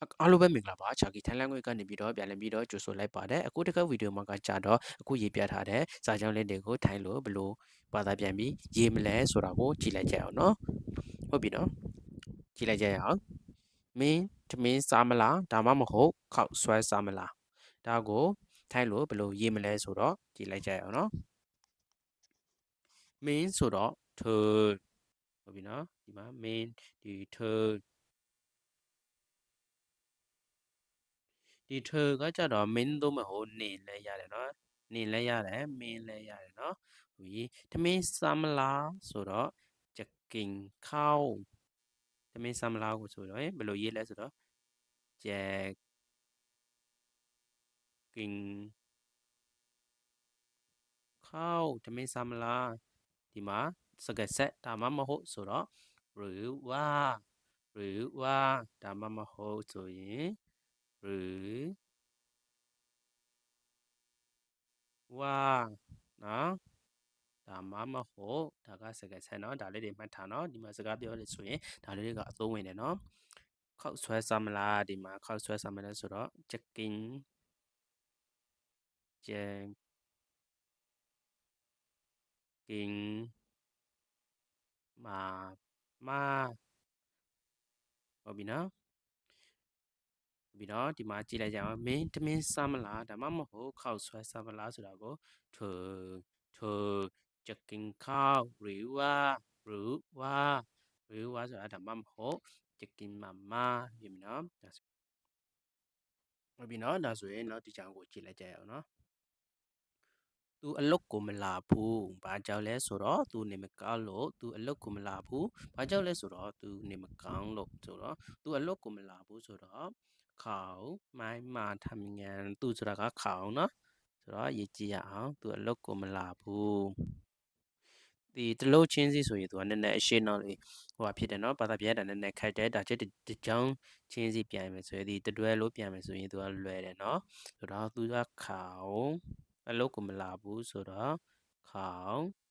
အားလုံးပဲမင်္ဂလာပါချာကီထိုင်းလန်ငွေကနေပြီးတော့ပြန်လည်ပြီးတော့ကြိုဆိုလိုက်ပါတယ်အခုတကဗီဒီယိုမှာကကြာတော့အခုရေးပြထားတဲ့စာကြောင်းလင်းတွေကိုထိုင်းလို့ဘလို့ဘာသာပြန်ပြီးရေးမလဲဆိုတာကိုကြည့်လိုက်ကြအောင်နော်ဟုတ်ပြီနော်ကြည့်လိုက်ကြအောင်မင်းတမင်းစားမလားဒါမှမဟုတ်ခောက်ဆွဲစားမလားဒါကိုထိုင်းလို့ဘလို့ရေးမလဲဆိုတော့ကြည့်လိုက်ကြအောင်နော်မင်းဆိုတော့ထဟုတ်ပြီနော်ဒီမှာ main ဒီ third ဒီထကကြတော့ main သုံးမဲ့ဟိုနေလဲရတယ်နော်နေလဲရတယ် main လဲရတယ်နော်ဟိုတမင်းဆမ်လာဆိုတော့ချက်ကင်ခေါတမင်းဆမ်လာကိုဆိုတော့ဘယ်လိုရေးလဲဆိုတော့ချက်ကင်ခေါတမင်းဆမ်လာဒီမှာစကဆက်ဒါမှမဟုတ်ဆိုတော့ရူဝါရူဝါဒါမှမဟုတ်ဆိုရင် หรือว่าနော်ဒါမှမဟုတ်ဒါကစကားဆက်နော်ဒါလေးတွေမှတ်ထားနော်ဒီမှာစကားပြောလို့ဆိုရင်ဒါလေးတွေကအသုံးဝင်တယ်နော်ခောက်ဆွဲစမလားဒီမှာခောက်ဆွဲစမလားဆိုတော့ checking ကျန်ကင်းမာမာဟုတ်ပြီနော် ပြီးတော့ဒီမှာကြည့်လိုက်ကြအောင်မင်းတမင်းစားမလားဒါမှမဟုတ်ခောက်ဆွဲစားမလားဆိုတာကိုထုထုချက်ကင်ခောက်ရီဝါရူဝါရူဝါဆိုတာဒါမှမဟုတ်ချက်ကင်မမပြင်မနော်ဒါဆိုဟုတ်ပြီနော်ဒါဆိုရင်တော့ဒီကြောင်ကိုကြည့်လိုက်ကြရအောင်နော်သူအလုတ်ကိုမလာဘူးဘာကြောင့်လဲဆိုတော့သူနေမကောင်းလို့သူအလုတ်ကိုမလာဘူးဘာကြောင့်လဲဆိုတော့သူနေမကောင်းလို့ဆိုတော့သူအလုတ်ကိုမလာဘူးဆိုတော့ เขาไม่มาทำงานသူဆိုတာကเขาเนาะဆိုတော့ရေးကြည့်ရအောင်သူအလုတ်ကိုမလာဘူးဒီတလို့ချင်းစီဆိုရင်သူကနည်းနည်းအရှင်းတော့လေဟိုဟာဖြစ်တယ်နော်ဘာသာပြန်တာနည်းနည်းခက်တယ်ဒါချက်တကြောင်ချင်းစီပြန်မယ်ဆိုရင်ဒီတတွဲလို့ပြန်မယ်ဆိုရင်သူကလွယ်တယ်နော်ဆိုတော့သူကเขาအလုတ်ကိုမလာဘူးဆိုတော့เขา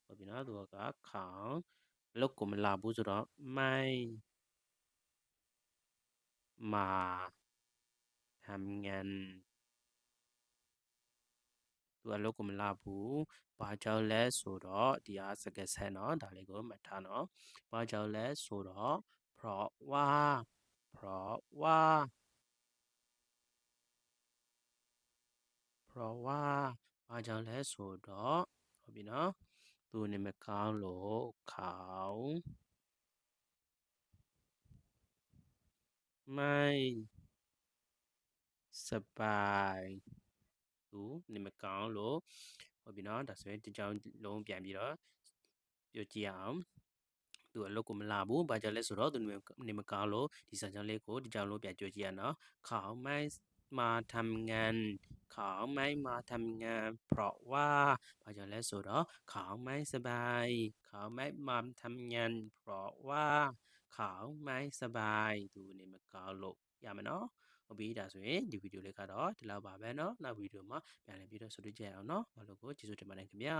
ဟုတ်ပြီနော်သူကเขาအလုတ်ကိုမလာဘူးဆိုတော့ไม่มา ทำงานသူအလုပ်ကိုမလာဘူး။ဘာကြောင့်လဲဆိုတော့ဒီဟာစကားဆက်เนาะဒါလေးကိုမှတ်ထားเนาะ။ဘာကြောင့်လဲဆိုတော့เพราะว่าเพราะว่าเพราะว่าဘာကြောင့်လဲဆိုတော့ဟုတ်ပြီเนาะသူနေမကောင်းလို့เขาไม่ สบายသူနေမကောင်းလို့ဟုတ်ပြီနော်ဒါဆိုရင်ဒီကြောင်လုံးပြန်ပြီးတော့ပြောကြည့်အောင်သူအလုပ်ကိုမလာဘူးဘာကြောင့်လဲဆိုတော့သူနေမကောင်းလို့ဒီစာကြောင်းလေးကိုဒီကြောင်လုံးပြန်ကြွကြည့်ရနော်เขาไม่มาทำงานเขาไม่มาทำงานเพราะว่าဘာကြောင့်လဲဆိုတော့เขาไม่สบายเขาไม่มาทำงานเพราะว่าเขาไม่สบายသူနေမကောင်းလို့ရမယ်နော် ဟုတ်ပြီဒါဆိုရင်ဒီဗီဒီယိုလေးကတော့ဒီလောက်ပါပဲเนาะနောက်ဗီဒီယိုမှာပြန်လည်ပြီးတော့ဆွေးနွေးကြရအောင်เนาะဘာလို့ကိုကျေးဇူးတင်ပါတယ်ခင်ဗျာ